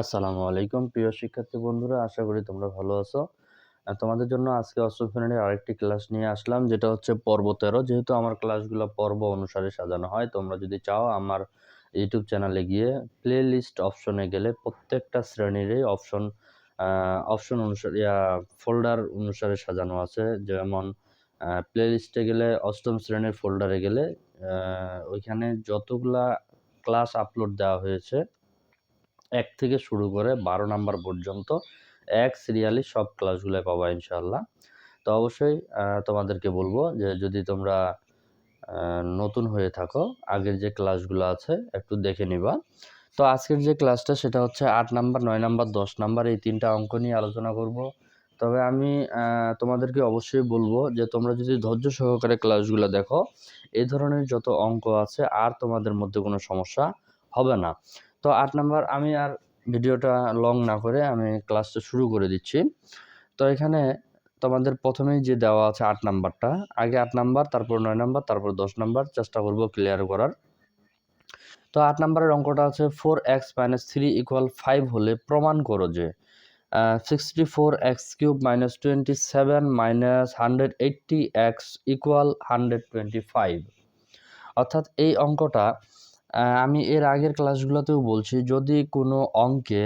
আসসালামু আলাইকুম। প্রিয় শিক্ষার্থী বন্ধুরা, আশা করি তোমরা ভালো আছো। তোমাদের জন্য আজকে অষ্টম শ্রেণির আরেকটি ক্লাস নিয়ে আসলাম, যেটা হচ্ছে পর্ব তেরো। যেহেতু আমার ক্লাসগুলো পর্ব অনুসারে সাজানো হয়, তোমরা যদি চাও আমার ইউটিউব চ্যানেলে গিয়ে প্লে লিস্ট অপশনে গেলে প্রত্যেকটা শ্রেণীরই অপশন অপশন অনুসারে ফোল্ডার অনুসারে সাজানো আছে। যেমন প্লে লিস্টে গেলে, অষ্টম শ্রেণির ফোল্ডারে গেলে ওইখানে যতগুলা ক্লাস আপলোড দেওয়া হয়েছে এক থেকে শুরু করে বারো নাম্বার পর্যন্ত এক সিরিয়ালি সব ক্লাসগুলো পাবা ইনশাল্লাহ তো অবশ্যই তোমাদেরকে বলব যে যদি তোমরা নতুন হয়ে থাকো, আগের যে ক্লাসগুলো আছে, একটু দেখে নিবা। তো আজকের যে ক্লাসটা সেটা হচ্ছে আট নাম্বার, নয় নাম্বার, দশ নাম্বার, এই তিনটা অঙ্ক নিয়ে আলোচনা করব। তবে আমি তোমাদেরকে অবশ্যই বলব যে তোমরা যদি ধৈর্য সহকারে ক্লাসগুলো দেখো এই ধরনের যত অঙ্ক আছে আর তোমাদের মধ্যে কোনো সমস্যা হবে না। তো আট নাম্বার, আমি আর ভিডিওটা লং না করে আমি ক্লাসটা শুরু করে দিচ্ছি। তো এখানে তোমাদের প্রথমেই যে দেওয়া আছে আট নাম্বারটা, আগে আট নাম্বার, তারপর নয় নাম্বার, তারপর দশ নাম্বার, চেষ্টা করব ক্লিয়ার করার। তো আট নাম্বারের অঙ্কটা আছে four x minus three equal five হলে প্রমাণ করো যে sixty four x cube minus twenty seven minus hundred eighty x equal hundred twenty five অর্থাৎ এই অঙ্কটা আমি এর আগের ক্লাসগুলোতেও বলছি, যদি কোনো অঙ্কে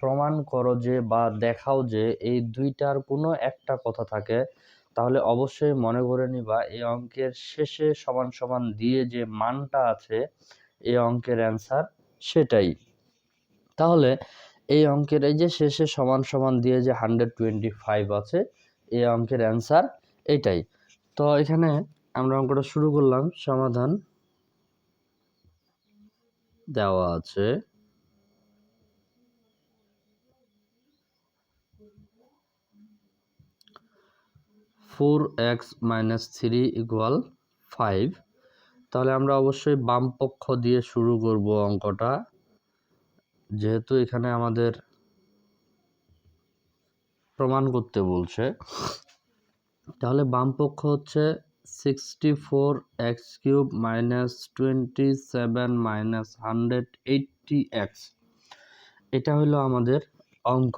প্রমাণ করো যে বা দেখাও যে এই দুইটার কোনো একটা কথা থাকে, তাহলে অবশ্যই মনে করে নিবা এই অঙ্কের শেষে সমান সমান দিয়ে যে মানটা আছে, এই অঙ্কের অ্যান্সার সেটাই। তাহলে এই অঙ্কের এই যে শেষে সমান সমান দিয়ে যে হান্ড্রেড টোয়েন্টি ফাইভ আছে, এই অঙ্কের অ্যান্সার এটাই। তো এখানে আমরা অঙ্কটা শুরু করলাম, সমাধান। দেওয়া আছে। Four x minus three equal five তাহলে আমরা অবশ্যই বাম পক্ষ দিয়ে শুরু করব অঙ্কটা। যেহেতু এখানে আমাদের প্রমাণ করতে বলছে। তাহলে বাম পক্ষ হচ্ছে sixty four x cube minus twenty seven minus hundred eighty x এটা হলো আমাদের অঙ্ক।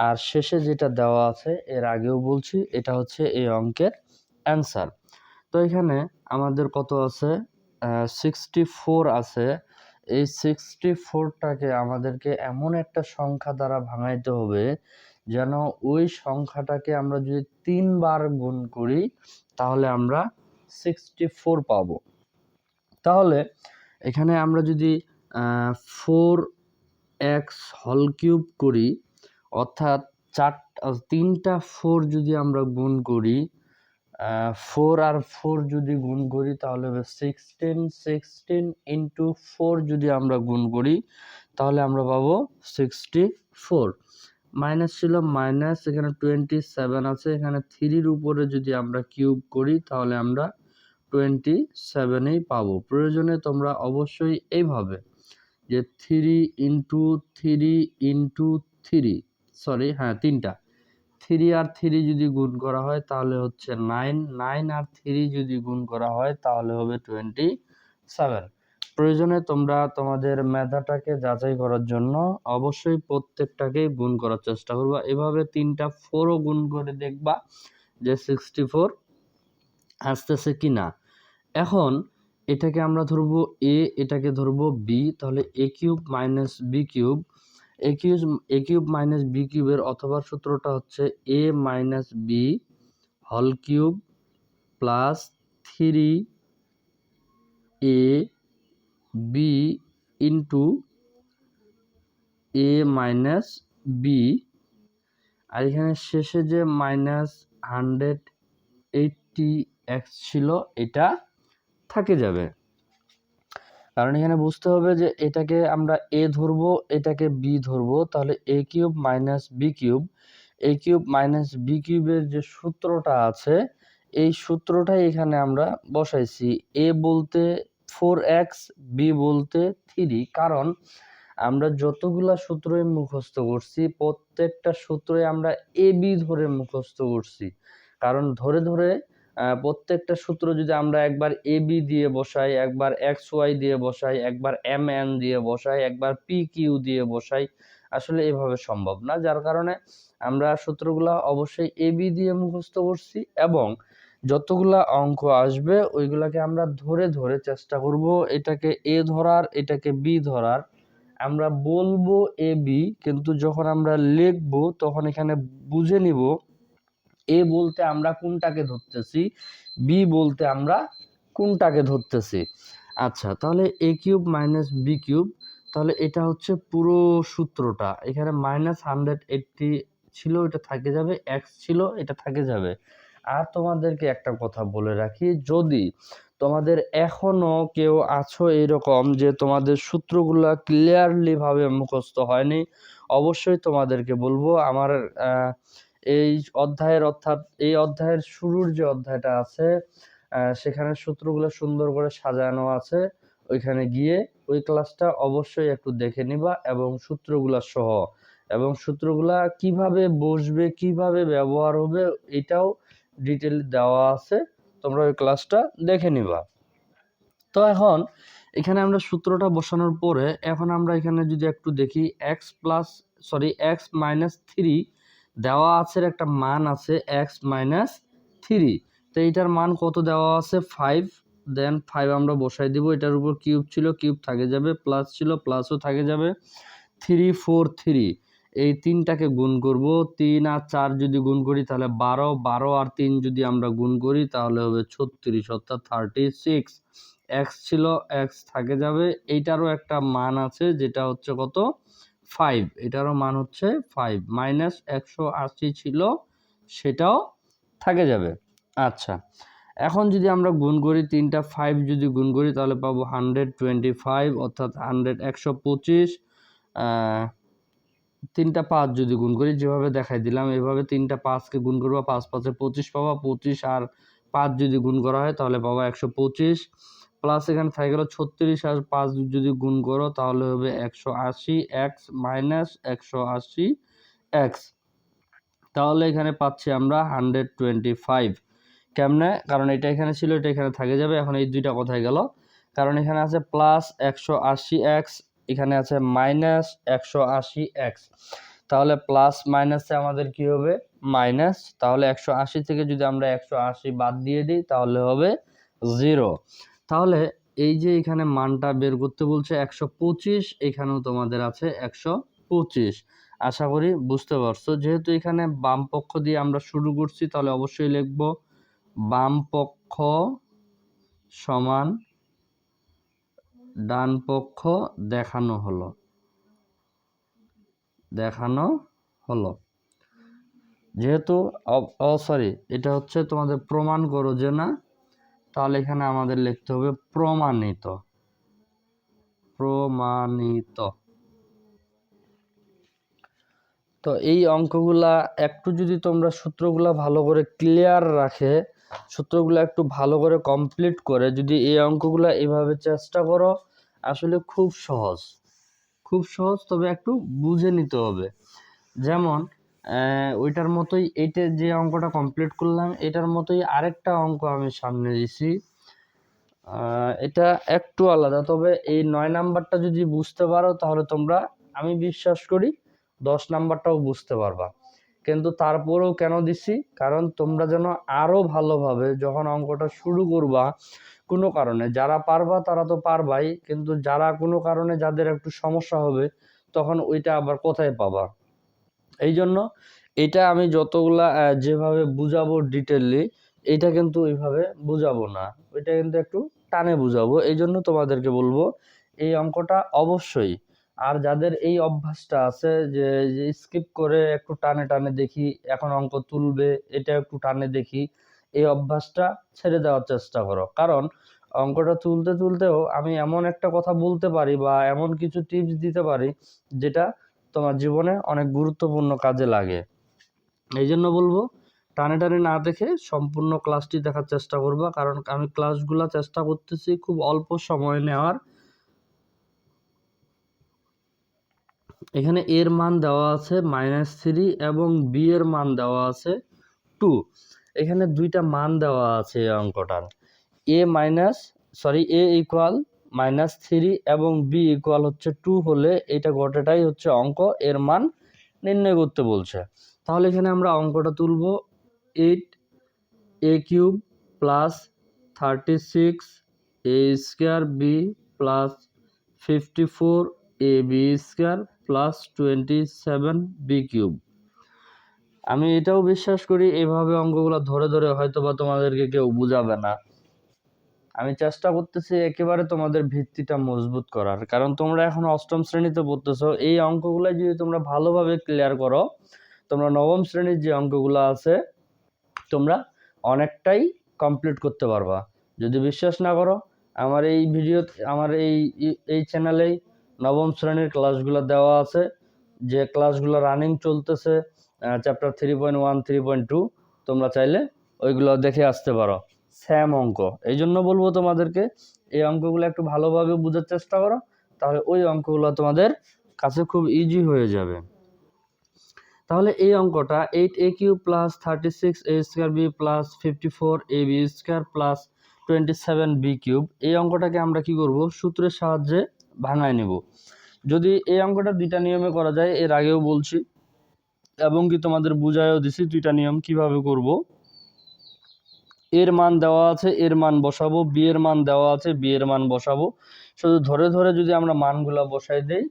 আর শেষে যেটা দেওয়া আছে, এর আগেও বলছি, এটা হচ্ছে এই অঙ্কের অ্যান্সার তো এখানে আমাদের কত আছে? সিক্সটি ফোর আছে। এই সিক্সটি ফোরটাকে আমাদেরকে এমন একটা সংখ্যা দ্বারা ভাঙাইতে হবে যেন ওই সংখ্যাটাকে আমরা যদি তিনবার গুণ করি, তাহলে আমরা সিক্সটি ফোর পাবো। তাহলে এখানে আমরা যদি ফোর এক্স হল কিউব করি, অর্থাৎ চার, তিনটা ফোর যদি আমরা গুণ করি ফোর আর ফোর যদি গুণ করি, তাহলে সিক্সটিন সিক্সটিন ইন্টু ফোর যদি আমরা গুণ করি, তাহলে আমরা পাবো সিক্সটি ফোর মাইনাস ছিল মাইনাস এখানে টোয়েন্টি সেভেন আছে। এখানে থ্রির উপরে যদি আমরা কিউব করি, তাহলে আমরা টোয়েন্টি সেভেনেই পাবো। প্রয়োজনে তোমরা অবশ্যই এইভাবে যে three into three into three sorry হ্যাঁ তিনটা। থ্রি আর থ্রি যদি গুণ করা হয়, তাহলে হচ্ছে নাইন নাইন আর থ্রি যদি গুণ করা হয়, তাহলে হবে টোয়েন্টি সেভেন প্রয়োজনে তোমরা তোমাদের মেধাটাকে যাচাই করার জন্য অবশ্যই প্রত্যেকটাকেই গুণ করার চেষ্টা করবা। এভাবে তিনটা ফোরও গুণ করে দেখবা যে সিক্সটি ফোর আসতেছে কি না এখন এটাকে আমরা ধরবো এ এটাকে ধরবো বি তাহলে a cube minus b cube. A cube a cube minus b কিউবের অথবা সূত্রটা হচ্ছে এ মাইনাস বি হল cube plus three a b into a minus b আর এখানে শেষে যে মাইনাস হান্ড্রেড এইটটি এক্স ছিল, এটা থাকে যাবে। কারণ এখানে বুঝতে হবে যে এটাকে আমরা এ ধরবো, এটাকে বি ধরবো, তাহলে a cube minus b cube a cube minus b কিউবের যে সূত্রটা আছে, এই সূত্রটাই এখানে আমরা বসাইছি। এ বলতে ফোর এক্স বি বলতে থ্রি কারণ আমরা যতগুলা সূত্রই মুখস্থ করছি, প্রত্যেকটা সূত্রে আমরা এ বি ধরে মুখস্থ করছি। কারণ ধরে ধরে প্রত্যেকটা সূত্র যদি আমরা একবার এ বি দিয়ে বসাই, একবার এক্স ওয়াই দিয়ে বসাই, একবার এম এন দিয়ে বসাই, একবার পি কিউ দিয়ে বসাই, আসলে এভাবে সম্ভব না। যার কারণে আমরা সূত্রগুলা অবশ্যই এ বি দিয়ে মুখস্থ করছি এবং যতগুলা অঙ্ক আসবে, ওইগুলাকে আমরা ধরে ধরে চেষ্টা করব। এটাকে এ ধরার, এটাকে বি ধরার। আমরা বলব এ, বি, কিন্তু যখন আমরা লিখব, তখন এখানে বুঝে নিব, এ বলতে আমরা কোনটাকে ধরতেছি, বি বলতে আমরা কোনটাকে ধরতেছি। আচ্ছা তাহলে a cube minus b cube, তাহলে এটা হচ্ছে পুরো সূত্রটা। এখানে মাইনাস হান্ড্রেড এইটটি ছিল এটা থাকে যাবে, এক্স ছিল, এটা থাকে যাবে। আর তোমাদেরকে একটা কথা বলে রাখি, যদি তোমাদের এখনও কেউ আছো এরকম যে তোমাদের সূত্রগুলা ক্লিয়ারলি ভাবে মুখস্থ হয়নি, অবশ্যই তোমাদেরকে বলব আমার এই অধ্যায়ের অর্থাৎ এই অধ্যায়ের শুরুর যে অধ্যায়টা আছে সেখানে সূত্রগুলো সুন্দর করে সাজানো আছে, ওইখানে গিয়ে ওই ক্লাসটা অবশ্যই একটু দেখে নিবা এবং সূত্রগুলা সহ, এবং সূত্রগুলা কীভাবে বসবে, কীভাবে ব্যবহার হবে, এটাও ডিটেল দেওয়া আছে, তোমরা ওই ক্লাসটা দেখে নিবা। তো এখন, এখানে আমরা সূত্রটা বসানোর পরে, এখন আমরা এখানে যদি একটু দেখি x plus sorry x minus three দেওয়া আছে একটা মান আছে এক্স মাইনাস থ্রি তো এইটার মান কত দেওয়া আছে? ফাইভ দেন ফাইভ আমরা বসাই দিব, এটার উপর কিউব ছিল কিউব থাকে যাবে প্লাস ছিল প্লাসও থাকে যাবে। থ্রি ফোর থ্রি এই তিনটাকে গুণ করব। তিন আর চার যদি গুণ করি, তাহলে বারো। বারো আর তিন যদি আমরা গুণ করি, তাহলে হবে ছত্রিশ, অর্থাৎ থার্টি সিক্স এক্স ছিল এক্স থাকে যাবে। এইটারও একটা মান আছে, যেটা হচ্ছে কত? ফাইভ এটারও মান হচ্ছে ফাইভ মাইনাস একশো আশি ছিল, সেটাও থাকে যাবে। আচ্ছা এখন যদি আমরা গুণ করি, তিনটা ফাইভ যদি গুণ করি, তাহলে পাবো হান্ড্রেড টোয়েন্টি ফাইভ অর্থাৎ হান্ড্রেড একশো পঁচিশ। তিনটা পাঁচ যদি গুণ করি, যেভাবে দেখাই দিলাম, এভাবে তিনটা পাঁচকে গুণ করব, পাঁচ পাঁচে পঁচিশ পাবা, পঁচিশ আর পাঁচ যদি গুণ করা হয়, তাহলে পাবা একশো পঁচিশ। প্লাস এখানে থাকে গেল ছত্রিশ আর পাঁচ যদি গুণ করো, তাহলে হবে একশো আশি এক্স মাইনাস একশো আশি এক্স। তাহলে এখানে পাচ্ছি আমরা হান্ড্রেড টোয়েন্টি ফাইভ। কেমনে? কারণ এটা এখানে ছিল, এটা এখানে থাকে যাবে, এখন এই দুইটা কোথায় গেল? কারণ এখানে আছে প্লাস একশো আশি এক্স এখানে আছে মাইনাস একশো আশি এক্স তাহলে প্লাস মাইনাসে আমাদের কি হবে? মাইনাস তাহলে একশো আশি থেকে যদি আমরা একশো আশি বাদ দিয়ে দিই, তাহলে হবে জিরো তাহলে এই যে এখানে মানটা বের করতে বলছে একশো পঁচিশ, এখানেও তোমাদের আছে একশো পঁচিশ। আশা করি বুঝতে পারছ। যেহেতু এখানে বাম পক্ষ দিয়ে আমরা শুরু করছি, তাহলে অবশ্যই লিখব বাম পক্ষ সমান ডান পক্ষ দেখানো হলো। দেখানো হলো। যেহেতু, ও সরি এটা হচ্ছে তোমাদের প্রমাণ করো যে না, তাহলে এখানে আমাদের লিখতে হবে প্রমাণিত। প্রমাণিত। তো এই অঙ্কগুলা একটু যদি তোমরা সূত্রগুলা ভালো করে ক্লিয়ার রাখে সূত্রগুলো একটু ভালো করে কমপ্লিট করে যদি এই অঙ্কগুলা এভাবে চেষ্টা করো, আসলে খুব সহজ। খুব সহজ, তবে একটু বুঝে নিতে হবে। যেমন ওইটার মতোই এইটা যে অঙ্কটা কমপ্লিট করলাম, এটার মতোই আরেকটা অঙ্ক আমি সামনে দিছি। এটা একটু আলাদা, তবে এই নয় নাম্বারটা যদি বুঝতে পারো, তাহলে তোমরা, আমি বিশ্বাস করি, দশ নাম্বারটাও বুঝতে পারবা। কিন্তু তারপরেও কেন দিছি কারণ তোমরা যেন আরও ভালোভাবে যখন অঙ্কটা শুরু করবা, কোনো কারণে, যারা পারবা তারা তো পারবাই, কিন্তু যারা কোনো কারণে যাদের একটু সমস্যা হবে, তখন ওইটা আবার কোথায় পাবা? এই জন্য এটা আমি যতগুলা যেভাবে বুঝাবো ডিটেললি এটা কিন্তু ওইভাবে বুঝাবো না। ওইটা কিন্তু একটু টানে বুঝাবো। এই জন্য তোমাদেরকে বলব, এই অঙ্কটা অবশ্যই আর যাদের এই অভ্যাসটা আছে যে স্কিপ করে একটু টানে টানে দেখি, এখন অঙ্ক তুলবে, এটা একটু টানে দেখি, এই অভ্যাসটা ছেড়ে দেওয়ার চেষ্টা করো। কারণ অঙ্কটা তুলতে তুলতেও আমি এমন একটা কথা বলতে পারি বা এমন কিছু টিপস দিতে পারি যেটা তোমার জীবনে অনেক গুরুত্বপূর্ণ কাজে লাগে। এই জন্য বলব, টানে টানে না দেখে সম্পূর্ণ ক্লাসটি দেখার চেষ্টা করবা। কারণ আমি ক্লাসগুলো চেষ্টা করতেছি খুব অল্প সময় নেওয়ার। এখানে এর মান দেওয়া আছে মাইনাস থ্রি এবং বি এর মান দেওয়া আছে টু এখানে দুইটা মান দেওয়া আছে এই অঙ্কটার a minus sorry a equal minus three এবং বি ইকুয়াল হচ্ছে টু হলে এটা গোটাটাই হচ্ছে অঙ্ক, এর মান নির্ণয় করতে বলছে। তাহলে এখানে আমরা অঙ্কটা তুলব। Eight a cube plus thirty six a square b plus fifty four a b square plus twenty seven b cube আমি এটাও বিশ্বাস করি, এভাবে অঙ্কগুলো ধরে ধরে হয়তো বা তোমাদেরকে কেউ বুঝাবে না। আমি চেষ্টা করতেছি একেবারে তোমাদের ভিত্তিটা মজবুত করার। কারণ তোমরা এখন অষ্টম শ্রেণীতে পড়তেছো, এই অঙ্কগুলো যদি তোমরা ভালোভাবে ক্লিয়ার করো, তোমরা নবম শ্রেণির যে অঙ্কগুলো আছে, তোমরা অনেকটাই কমপ্লিট করতে পারবা। যদি বিশ্বাস না করো, আমার এই ভিডিও আমার এই এই চ্যানেলেই নবম শ্রেণির ক্লাসগুলো দেওয়া আছে, যে ক্লাসগুলো রানিং চলতেছে chapter three point one three point two তোমরা চাইলে ওইগুলো দেখে আসতে পারো। স্যাম অঙ্ক। এই জন্য বলব তোমাদেরকে, এই অঙ্কগুলো একটু ভালোভাবে বোঝার চেষ্টা করো, তাহলে ওই অঙ্কগুলো তোমাদের কাছে খুব ইজি হয়ে যাবে। তাহলে এই অঙ্কটা eight a cube plus thirty six a square b plus fifty four a b square plus twenty seven b cube এই অঙ্কটাকে আমরা কি করব? সূত্রের সাহায্যে ভাঙায় নেব। যদি এই অঙ্কটা দুইটা নিয়মে করা যায়, এর আগেও বলছি, এবং কি তোমাদের বুঝায়ও দিছি দুইটা নিয়ম কীভাবে করব। এর মান দেওয়া আছে, এর মান বসাবো, বি এর মান দেওয়া আছে, বি এর মান বসাবো। শুধু ধরে ধরে যদি আমরা মানগুলা বসাই দেই,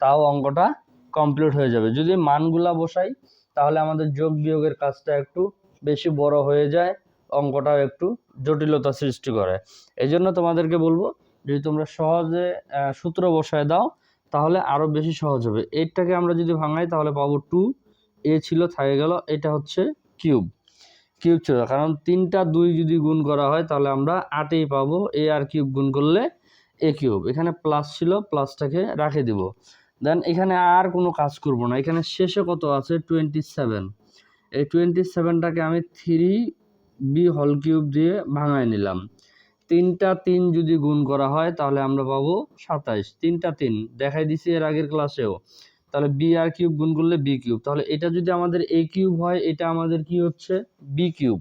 তাও অঙ্কটা কমপ্লিট হয়ে যাবে। যদি মানগুলা বসাই, তাহলে আমাদের যোগ বিয়োগের কাজটা একটু বেশি বড় হয়ে যায়, অঙ্কটাও একটু জটিলতা সৃষ্টি করে। এই জন্য তোমাদেরকে বলব যদি তোমরা সহজে সূত্র বসায় দাও, তাহলে আরও বেশি সহজ হবে। এইটাকে আমরা যদি ভাঙাই, তাহলে পাবো টু এ ছিল, থাকে গেল। এটা হচ্ছে কিউব কিউব ছিল। কারণ তিনটা দুই যদি গুণ করা হয়, তাহলে আমরা আটেই পাবো। এ আর কিউব গুণ করলে এ কিউব এখানে প্লাস ছিল প্লাসটাকে রাখে দিব। দেন এখানে আর কোনো কাজ করব না। এখানে শেষে কত আছে? টোয়েন্টি সেভেন এই টোয়েন্টি সেভেনটাকে আমি থ্রি বি হল কিউব দিয়ে ভাঙায় নিলাম। তিনটা তিন যদি গুণ করা হয়, তাহলে আমরা পাবো সাতাইশ। তিনটা তিন, দেখাই দিছি এর আগের ক্লাসেও তাহলে বি আর কিউব গুণ করলে বি কিউব তাহলে এটা যদি আমাদের এ কিউব হয়, এটা আমাদের কি হচ্ছে? বি কিউব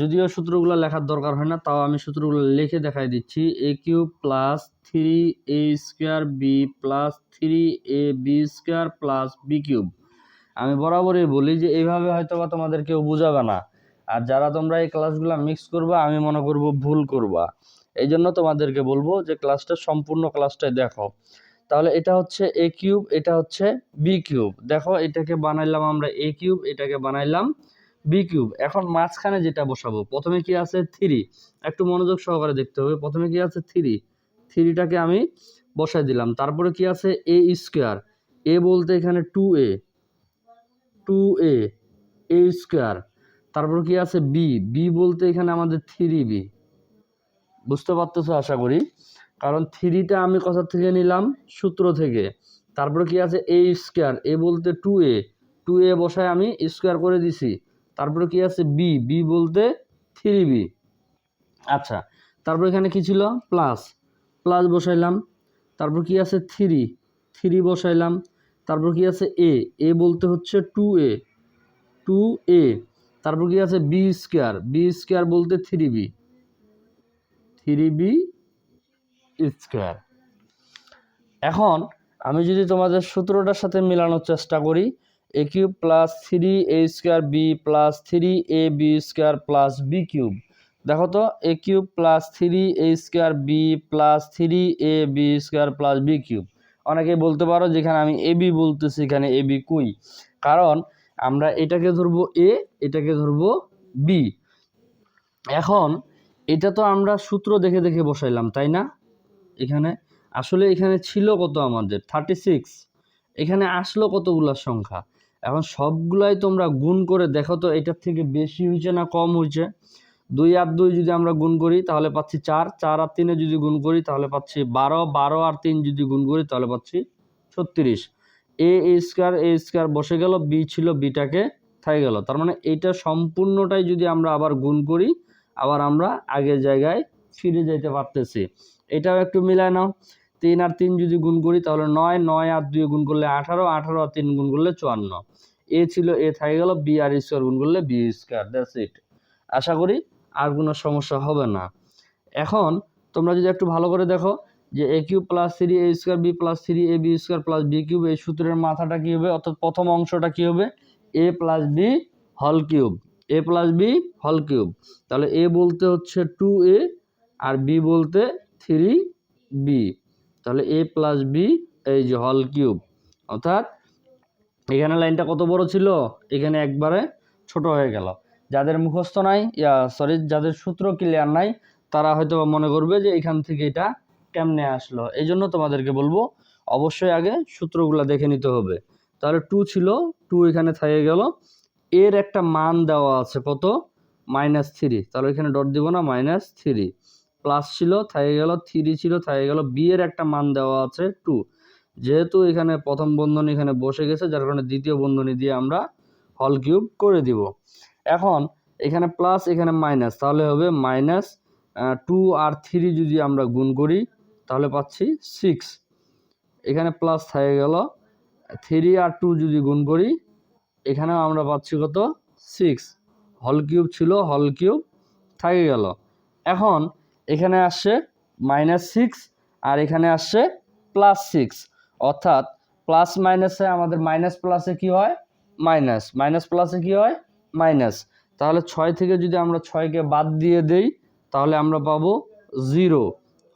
যদিও সূত্রগুলো লেখার দরকার হয় না, তাও আমি সূত্রগুলো লিখে দেখাই দিচ্ছি। A cube plus three a square b plus three a b square plus b cube আমি বরাবরই বলি যে এইভাবে হয়তো বা তোমাদের কেউ বুঝাবে না। আর যারা তোমরা এই ক্লাসগুলো মিক্স করবা, আমি মনে করব ভুল করবা। এই জন্য তোমাদেরকে বলব যে ক্লাসটা সম্পূর্ণ ক্লাসটাই দেখো। তাহলে এটা হচ্ছে এ কিউব এটা হচ্ছে বি কিউব দেখো, এটাকে বানাইলাম আমরা এ কিউব এটাকে বানাইলাম বি কিউব এখন মাঝখানে যেটা বসাবো, প্রথমে কি আছে থ্রি একটু মনোযোগ সহকারে দেখতে হবে। প্রথমে কি আছে থ্রি থ্রিটাকে আমি বসাই দিলাম। তারপরে কি আছে এ স্কোয়ার এ বলতে এখানে two a two a a square তারপর কি আছে? বি বি বলতে এখানে আমাদের থ্রি বি বুঝতে পারতেছো আশা করি? কারণ থ্রিটা আমি কোথা থেকে নিলাম সূত্র থেকে। তারপরে কি আছে? এ স্কোয়ার এ বলতে টু এ টু এ বসায় আমি স্কোয়ার করে দিছি। তারপরে কি আছে? বি বি বলতে থ্রি বি আচ্ছা তারপর এখানে কি ছিল? প্লাস প্লাস বসাইলাম। তারপর কি আছে? থ্রি থ্রি বসাইলাম। তারপর কি আছে? এ এ বলতে হচ্ছে টু এ টু এ তারপর কি আছে? বি স্কোয়ার বি স্কোয়ার বলতে three b three b square এখন আমি যদি তোমাদের সূত্রটার সাথে মেলানোর চেষ্টা করি a cube plus three a square b plus three a b square plus b cube দেখো তো a cube plus three a square b plus three a b square plus b cube অনেকেই বলতে পারো যেখানে আমি এ বি বলতেছি, এখানে A B কুই। কারণ আমরা এটাকে ধরবো এ এটাকে ধরবো বি এখন এটা তো আমরা সূত্র দেখে দেখে বসাইলাম, তাই না? এখানে আসলে এখানে ছিল কত আমাদের? থার্টি সিক্স এখানে আসলো কতগুলো সংখ্যা? এখন সবগুলাই তোমরা গুণ করে দেখো তো, এটার থেকে বেশি হয়েছে না কম হয়েছে? দুই আর দুই যদি আমরা গুণ করি, তাহলে পাচ্ছি চার। চার আর তিনে যদি গুণ করি, তাহলে পাচ্ছি বারো। বারো আর তিন যদি গুণ করি, তাহলে পাচ্ছি ছত্রিশ। এ স্কোয়ার এ স্কোয়ার বসে গেল বি ছিল বিটাকে থাকে গেল। তার মানে এইটা সম্পূর্ণটাই যদি আমরা আবার গুণ করি, আবার আমরা আগের জায়গায় ফিরে যেতে পারতেছি। এটাও একটু মিলায় নাও। তিন আর তিন যদি গুণ করি, তাহলে নয় নয় আর দুই গুণ করলে আঠারো আঠারো আর তিন গুণ করলে চুয়ান্ন। এ ছিল এ থাকে গেল বি আর স্কোয়ার গুণ করলে বি স্কোয়ার দ্যাটস ইট আশা করি আর কোনো সমস্যা হবে না। এখন তোমরা যদি একটু ভালো করে দেখো যে a cube plus three a square b plus three a b square plus b cube এই সূত্রের মাথাটা কী হবে? অর্থাৎ প্রথম অংশটা কী হবে? এ প্লাস বি হল কিউব এ প্লাস বি হল কিউব তাহলে এ বলতে হচ্ছে টু এ আর বি বলতে থ্রি বি তাহলে এ প্লাস বি এই যে হল কিউব অর্থাৎ এখানে লাইনটা কত বড় ছিল? এখানে একবারে ছোট হয়ে গেল। যাদের মুখস্থ নাই সরি যাদের সূত্র ক্লিয়ার নাই, তারা হয়তো মনে করবে যে এখান থেকে এটা কেমনে আসলো? এই জন্য তোমাদেরকে বলব, অবশ্যই আগে সূত্রগুলো দেখে নিতে হবে। তাহলে টু ছিল টু এখানে থেকে গেল। এর একটা মান দেওয়া আছে কত? মাইনাস থ্রি তাহলে এখানে ডট দিব না মাইনাস থ্রি প্লাস ছিল, থাকে গেল থ্রি ছিল, থাকে গেল বি এর একটা মান দেওয়া আছে টু যেহেতু এখানে প্রথম বন্ধনী এখানে বসে গেছে, যার কারণে দ্বিতীয় বন্ধনী দিয়ে আমরা হল কিউব করে দিব। এখন এখানে প্লাস এখানে মাইনাস তাহলে হবে মাইনাস টু আর থ্রি যদি আমরা গুণ করি তাহলে পাচ্ছি সিক্স এখানে প্লাস থাকে গেল। থ্রি আর টু যদি গুণ করি, এখানেও আমরা পাচ্ছি কত? সিক্স হল কিউব ছিল হল কিউব থাকে গেল। এখন এখানে আসছে মাইনাস সিক্স আর এখানে আসছে প্লাস সিক্স অর্থাৎ প্লাস মাইনাসে আমাদের মাইনাস প্লাসে কি হয়? মাইনাস মাইনাস প্লাসে কি হয়? মাইনাস তাহলে ছয় থেকে যদি আমরা ছয়কে বাদ দিয়ে দেই, তাহলে আমরা পাবো জিরো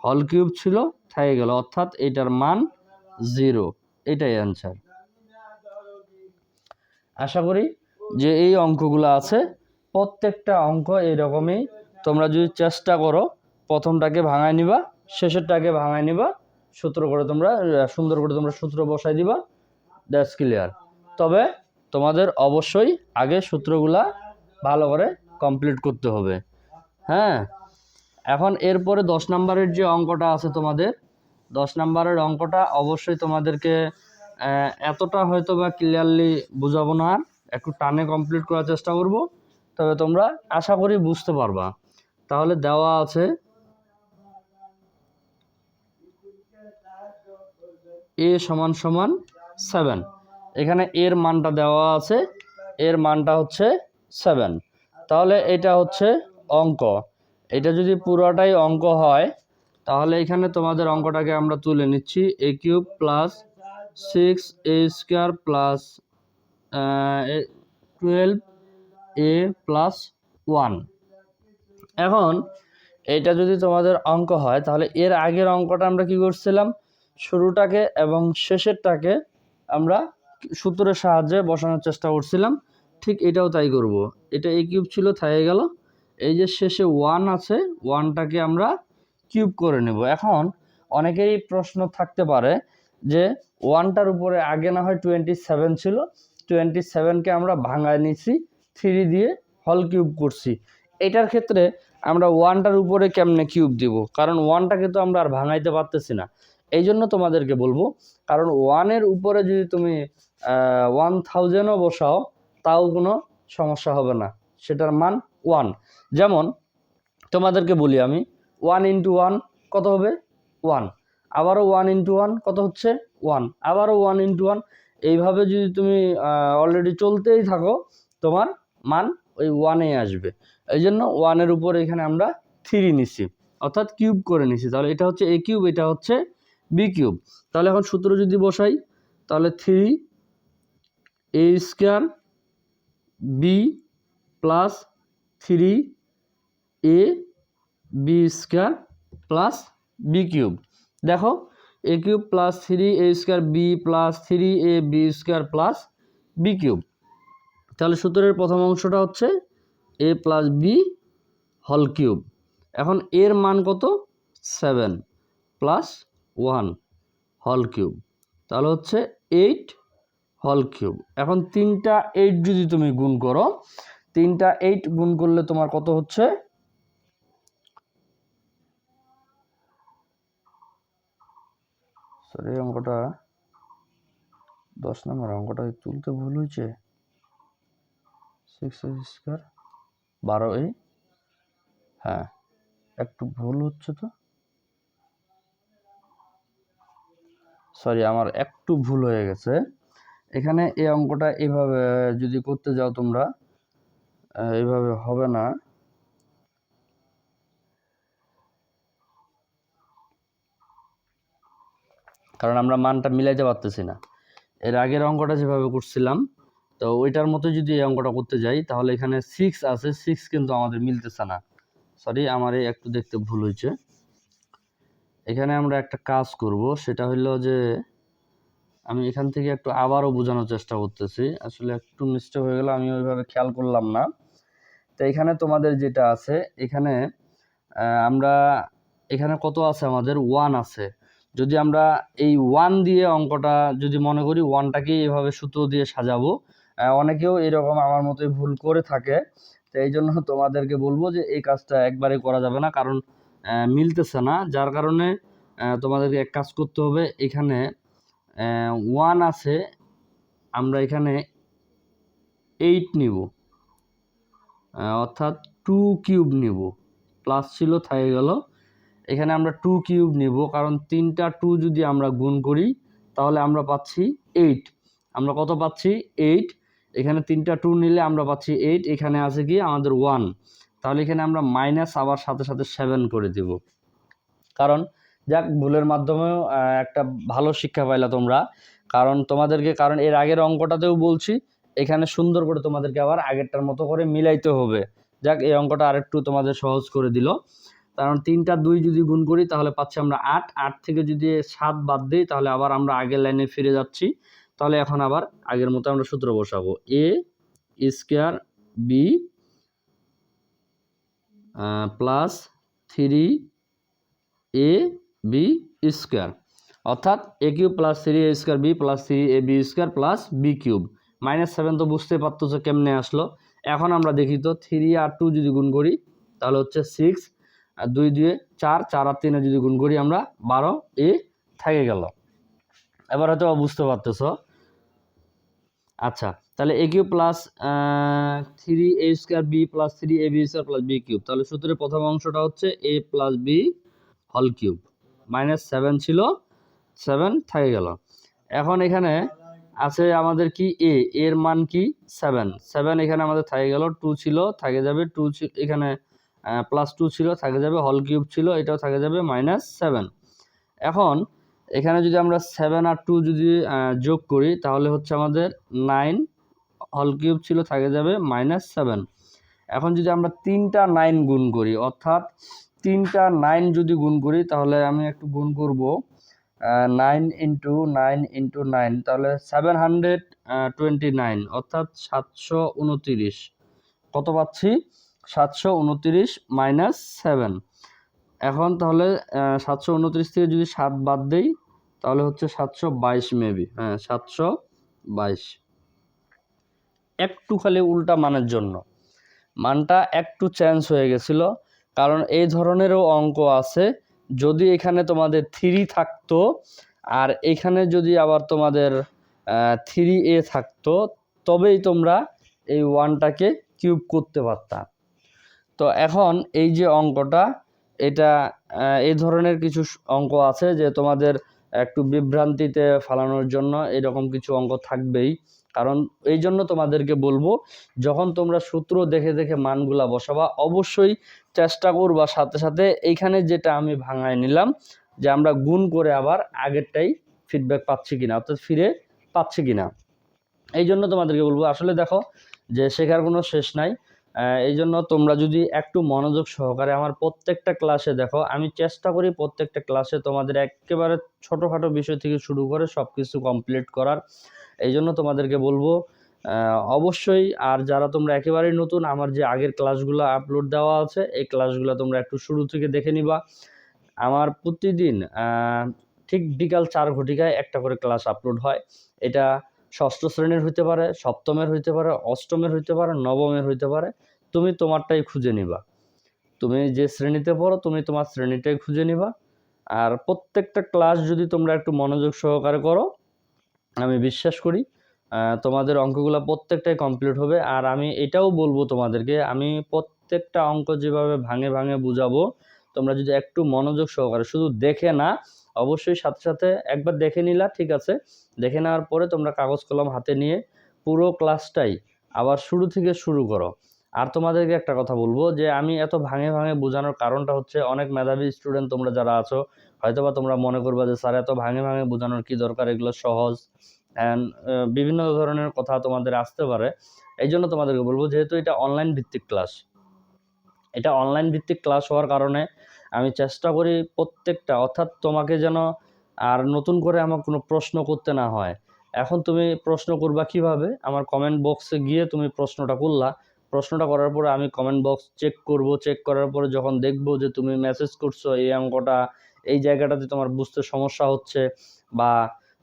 হল কিউব ছিল থেকে গেল। অর্থাৎ এটার মান জিরো। এটাই অ্যান্সার আশা করি যে এই অঙ্কগুলো আছে। প্রত্যেকটা অঙ্ক এইরকমই তোমরা যদি চেষ্টা করো, প্রথমটাকে ভাঙায় নিবা, শেষেরটাকে ভাঙায় নিবা, সূত্র করে তোমরা সুন্দর করে তোমরা সূত্র বসাই দিবা দ্যাটস ক্লিয়ার তবে তোমাদের অবশ্যই আগে সূত্রগুলা ভালো করে কমপ্লিট করতে হবে। হ্যাঁ? এখন এরপরে দশ নম্বরের যে অঙ্কটা আছে তোমাদের, দশ নম্বরের অঙ্কটা অবশ্যই তোমাদেরকে এতটা হয়তো বা ক্লিয়ারলি বোঝাবো না আর, একটু টানে কমপ্লিট করার চেষ্টা করব, তবে তোমরা আশা করি বুঝতে পারবা। তাহলে দেওয়া আছে এ সমান সমান সেভেন এখানে এর মানটা দেওয়া আছে, এর মানটা হচ্ছে সেভেন তাহলে এটা হচ্ছে অঙ্ক। এটা যদি পুরোটাই অঙ্ক হয়, তাহলে এখানে তোমাদের অঙ্কটাকে আমরা তুলে নিচ্ছি। A cube plus six a square plus twelve a plus one এখন এটা যদি তোমাদের অঙ্ক হয়, তাহলে এর আগের অঙ্কটা আমরা কি করছিলাম? শুরুটাকে এবং শেষেরটাকে আমরা সূত্রের সাহায্যে বসানোর চেষ্টা করছিলাম। ঠিক এটাও তাই করব। এটা এ কিউব ছিল থাকে গেল। এই যে শেষে ওয়ান আছে ওয়ানটাকে আমরা কিউব করে নেব। এখন অনেকেরই প্রশ্ন থাকতে পারে যে ওয়ানটার উপরে আগে না হয় টোয়েন্টি সেভেন ছিল টোয়েন্টি সেভেনকে আমরা ভাঙায় নিছি থ্রি দিয়ে হল কিউব করছি। এটার ক্ষেত্রে আমরা ওয়ানটার উপরে কেমনে কিউব দিব? কারণ ওয়ানটাকে তো আমরা আর ভাঙাইতে পারতেছি না। এই জন্য তোমাদেরকে বলব, কারণ ওয়ানের উপরে যদি তুমি ওয়ান থাউজেন্ডও বসাও, তাও কোনো সমস্যা হবে না। সেটার মান ওয়ান যেমন, তোমাদেরকে বলি আমি ওয়ান ইন্টু ওয়ান কত হবে? ওয়ান আবারও ওয়ান ইন্টু ওয়ান কত হচ্ছে? ওয়ান আবারও ওয়ান ইন্টু ওয়ান এইভাবে যদি তুমি অলরেডি চলতেই থাকো, তোমার মান ওই ওয়ানে আসবে। এই জন্য ওয়ানের উপর এখানে আমরা থ্রি নিছি। অর্থাৎ কিউব করে নিছি। তাহলে এটা হচ্ছে এ কিউব এটা হচ্ছে বি কিউব তাহলে এখন সূত্র যদি বসাই, তাহলে three a square b plus three a, b square plus b cube. দেখো, a cube plus three a square b plus three a b square plus b cube. তাহলে সূত্রের প্রথম অংশটা হচ্ছে এ প্লাস বি হল কিউব। এখন এর মান কত? সেভেন প্লাস ওয়ান হল কিউব। তাহলে হচ্ছে এইট হল কিউব। এখন তিনটা এইট যদি তুমি গুণ করো তিনটা এইট গুণ করলে তোমার কত হচ্ছে? সরি অঙ্কটা দশ নম্বর, অঙ্কটা তুলতে ভুল হয়েছে? সিক্স স্কোয়ার বারো এ হ্যাঁ একটু ভুল হচ্ছে তো। সরি আমার একটু ভুল হয়ে গেছে। এখানে এই অঙ্কটা এভাবে, যদি করতে যাও তোমরা এইভাবে হবে না। কারণ আমরা মানটা মিলাইতে পারতেছি না। এর আগের অঙ্কটা যেভাবে করছিলাম, তো ওইটার মতো যদি এই অঙ্কটা করতে যাই, তাহলে এখানে সিক্স আছে সিক্স কিন্তু আমাদের মিলতেছে না। সরি আমার এই একটু দেখতে ভুল হয়েছে। এখানে আমরা একটা কাজ করব, সেটা হলো যে আমি এখান থেকে একটু আবারও বোঝানোর চেষ্টা করতেছি। আসলে একটু মিস্টেক হয়ে গেল, আমি ওইভাবে খেয়াল করলাম না। তো এখানে তোমাদের যেটা আছে, এখানে আমরা, এখানে কত আছে আমাদের? ওয়ান আছে। যদি আমরা এই ওয়ান দিয়ে অঙ্কটা, যদি মনে করি ওয়ানটাকেই এভাবে সূত্র দিয়ে সাজাবো অনেকেও এরকম আমার মতোই ভুল করে থাকে। তো এই জন্য তোমাদেরকে বলব যে এই কাজটা একবারে করা যাবে না, কারণ মিলতেছে না। যার কারণে তোমাদেরকে এক কাজ করতে হবে। এখানে ওয়ান আছে, আমরা এখানে এইট নিব। অর্থাৎ টু কিউব নিব। প্লাস ছিল থাকে গেল। এখানে আমরা টু কিউব নিব, কারণ তিনটা টু যদি আমরা গুণ করি, তাহলে আমরা পাচ্ছি এইট আমরা কত পাচ্ছি? এইট এখানে তিনটা টু নিলে আমরা পাচ্ছি এইট এখানে আছে কি আমাদের ওয়ান তাহলে এখানে আমরা মাইনাস আবার সাথে সাথে সেভেন করে দিব। কারণ, যাক, ভুলের মাধ্যমেও একটা ভালো শিক্ষা পাইলা তোমরা। কারণ তোমাদেরকে, কারণ এর আগের অঙ্কটাতেও বলছি এখানে সুন্দর করে তোমাদেরকে আবার আগেরটার মতো করে মিলাইতে হবে। যাক, এই অঙ্কটা আরেকটু তোমাদের সহজ করে দিল। কারণ তিনটা দুই যদি গুণ করি, তাহলে পাচ্ছি আমরা আট। আট থেকে যদি সাত বাদ দিই, তাহলে আবার আমরা আগের লাইনে ফিরে যাচ্ছি। তাহলে এখন আবার আগের মতো আমরা সূত্র বসাবো। A square b plus three a b square. অর্থাৎ a cube plus three a square b plus three a b square plus b cube. Minus seven তো বুঝতে পারতো যে কেমনে আসলো। এখন আমরা দেখি তো থ্রি আর টু যদি গুণ করি, তাহলে হচ্ছে সিক্স আর দুই দুয়ে চার চার আর তিনে যদি গুণ করি আমরা বারো, এ থেকে গেল। এবার হয়তো বুঝতে পারতেছ। আচ্ছা তাহলে a cube plus three a square b plus three a b square plus b cube তাহলে সূত্রের প্রথম অংশটা হচ্ছে এ প্লাস বি হল কিউব মাইনাস সেভেন ছিল সেভেন থেকে গেল। এখন এখানে আছে আমাদের কি? এ এর মান কি? সেভেন সেভেন এখানে আমাদের থাকে গেল টু ছিল, থাকে যাবে টু এখানে প্লাস টু ছিল, থাকে যাবে হল কিউব ছিল, এটাও থাকে যাবে মাইনাস সেভেন এখন, এখানে যদি আমরা সেভেন আর টু যদি যোগ করি, তাহলে হচ্ছে আমাদের নাইন হল কিউব ছিল, থাকে যাবে মাইনাস সেভেন এখন যদি আমরা তিনটা নাইন গুণ করি, অর্থাৎ তিনটা নাইন যদি গুণ করি, তাহলে আমি একটু গুণ করব। Nine into nine into nine তাহলে সেভেন হান্ড্রেড টোয়েন্টি নাইন অর্থাৎ সাতশো উনতিরিশ। কত পাচ্ছি? সাতশো উনতিরিশ মাইনাস সেভেন এখন তাহলে সাতশো উনত্রিশ থেকে যদি সাত বাদ দেই, তাহলে হচ্ছে সাতশো বাইশ মেবি হ্যাঁ সাতশো বাইশ। একটু খালি উল্টা মানের জন্য। মানটা একটু চেঞ্জ হয়ে গেছিল, কারণ এই ধরনেরও অঙ্ক আছে। যদি এখানে তোমাদের থ্রি থাকতো, আর এখানে যদি আবার তোমাদের থ্রি এ থাকতো, তবেই তোমরা এই ওয়ানটাকে কিউব করতে পারতা। তো এখন এই যে অঙ্কটা, এটা এই ধরনের কিছু অঙ্ক আছে যে তোমাদের একটু বিভ্রান্তিতে ফালানোর জন্য এরকম কিছু অঙ্ক থাকবেই। কারণ এই জন্য তোমাদেরকে বলব, যখন তোমরা সূত্র দেখে দেখে মানগুলা বসাবা, অবশ্যই চেষ্টা করবা সাথে সাথে এইখানে যেটা আমি ভাঙায় নিলাম, যে আমরা গুণ করে আবার আগেরটাই ফিডব্যাক পাচ্ছি কিনা, অর্থাৎ ফিরে পাচ্ছি কিনা। এই জন্য তোমাদেরকে বলব, আসলে দেখো যে শেখার কোনো শেষ নাই। এই জন্য তোমরা যদি একটু মনোযোগ সহকারে আমার প্রত্যেকটা ক্লাসে দেখো, আমি চেষ্টা করি প্রত্যেকটা ক্লাসে তোমাদের একেবারে ছোটোখাটো বিষয় থেকে শুরু করে সব কিছু কমপ্লিট করার। এই জন্য তোমাদেরকে বলব অবশ্যই আর যারা তোমরা একেবারেই নতুন, আমার যে আগের ক্লাসগুলো আপলোড দেওয়া আছে, এই ক্লাসগুলো তোমরা একটু শুরু থেকে দেখে নিবা। আমার প্রতিদিন ঠিক বিকাল চার ঘটিকায় একটা করে ক্লাস আপলোড হয়। এটা ষষ্ঠ শ্রেণির হইতে পারে, সপ্তমের হইতে পারে, অষ্টমের হইতে পারে, নবমের হইতে পারে, তুমি তোমারটাই খুঁজে নিবা। তুমি যে শ্রেণীতে পড়ো, তুমি তোমার শ্রেণীটাই খুঁজে নিবা। আর প্রত্যেকটা ক্লাস যদি তোমরা একটু মনোযোগ সহকারে করো আমি বিশ্বাস করি তোমাদের অঙ্কগুলো প্রত্যেকটাই কমপ্লিট হবে। আর আমি এটাও বলব তোমাদেরকে, আমি প্রত্যেকটা অঙ্ক যেভাবে ভাঙে ভাঙে বুঝাবো, তোমরা যদি একটু মনোযোগ সহকারে শুধু দেখে না, অবশ্যই সাথে সাথে একবার দেখে নিলা, ঠিক আছে? দেখে নেওয়ার পরে তোমরা কাগজ কলম হাতে নিয়ে পুরো ক্লাসটাই আবার শুরু থেকে শুরু করো। আর তোমাদেরকে একটা কথা বলব যে আমি এত ভাঙে ভাঙে বোঝানোর কারণটা হচ্ছে অনেক মেধাবী স্টুডেন্ট তোমরা যারা আছো, হয়তোবা তোমরা মনে করবা যে স্যার এত ভাঙে ভাঙে বোঝানোর কি দরকার? এগুলো সহজ অ্যান্ড বিভিন্ন ধরনের কথা তোমাদের আসতে পারে। এই জন্য তোমাদেরকে বলব যেহেতু এটা অনলাইন ভিত্তিক ক্লাস এটা অনলাইন ভিত্তিক ক্লাস হওয়ার কারণে আমি চেষ্টা করি প্রত্যেকটা, অর্থাৎ তোমাকে যেন আর নতুন করে আমার কোনো প্রশ্ন করতে না হয়। এখন তুমি প্রশ্ন করবা কীভাবে? আমার কমেন্ট বক্সে গিয়ে তুমি প্রশ্নটা করলা প্রশ্নটা করার পরে আমি কমেন্ট বক্স চেক করব। চেক করার পরে যখন দেখব যে তুমি মেসেজ করছ এই অঙ্কটা, এই জায়গাটাতে তোমার বুঝতে সমস্যা হচ্ছে বা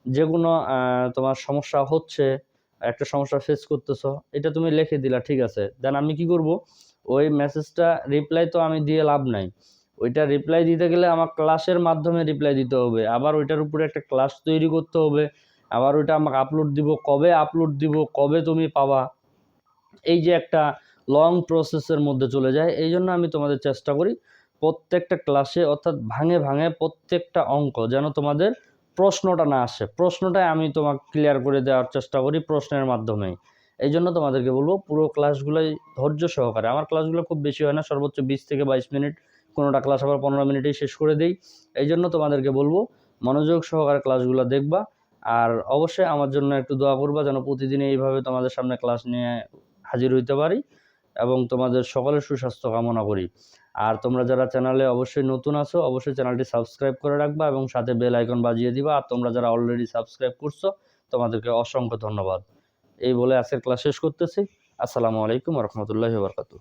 যে কোনো তোমার সমস্যা হচ্ছে, একটা সমস্যা ফেস করতেছো, এটা তুমি লিখে দিলা, ঠিক আছে? দেন আমি কি করব? ওই মেসেজটা রিপ্লাই তো আমি দিয়ে লাভ নাই। ওইটা রিপ্লাই দিতে গেলে আমার ক্লাসের মাধ্যমে রিপ্লাই দিতে হবে। আবার ওইটার উপরে একটা ক্লাস তৈরি করতে হবে। আবার ওইটা আমাকে আপলোড দিব। কবে আপলোড দিব? কবে তুমি পাবা? যে একটা লং প্রসেসের মধ্যে চলে যায়, এই জন্য আমি তোমাদের চেষ্টা করি প্রত্যেকটা ক্লাসে অর্থাৎ ভাঙে ভাঙে প্রত্যেকটা অঙ্ক যেন তোমাদের প্রশ্নটা না আসে। প্রশ্নটাই আমি তোমাকে ক্লিয়ার করে দেওয়ার চেষ্টা করি প্রশ্নের মাধ্যমে এই জন্য তোমাদেরকে বলব পুরো ক্লাসগুলোই ধৈর্য সহকারে। আমার ক্লাসগুলো খুব বেশি হয় না, সর্বোচ্চ বিশ থেকে বাইশ মিনিট, কোনোটা ক্লাস আবার পনেরো মিনিটেই শেষ করে দিই। এই জন্য তোমাদেরকে বলব মনোযোগ সহকারে ক্লাসগুলো দেখবা। আর অবশ্যই আমার জন্য একটু দোয়া করবা যেন প্রতিদিন এইভাবে তোমাদের সামনে ক্লাস নিয়ে হাজির হইতে পারি এবং তোমাদের সকলের সুস্বাস্থ্য কামনা করি। আর তোমরা যারা চ্যানেলে অবশ্যই নতুন আছো, অবশ্যই চ্যানেলটি সাবস্ক্রাইব করে রাখবা এবং সাথে বেল আইকন বাজিয়ে দিবা। আর তোমরা যারা অলরেডি সাবস্ক্রাইব করছ, তোমাদেরকে অসংখ্য ধন্যবাদ। এই বলে আজকের ক্লাস শেষ করতেছি। আসসালামু আলাইকুম রহমতুল্লাহ বারকাতু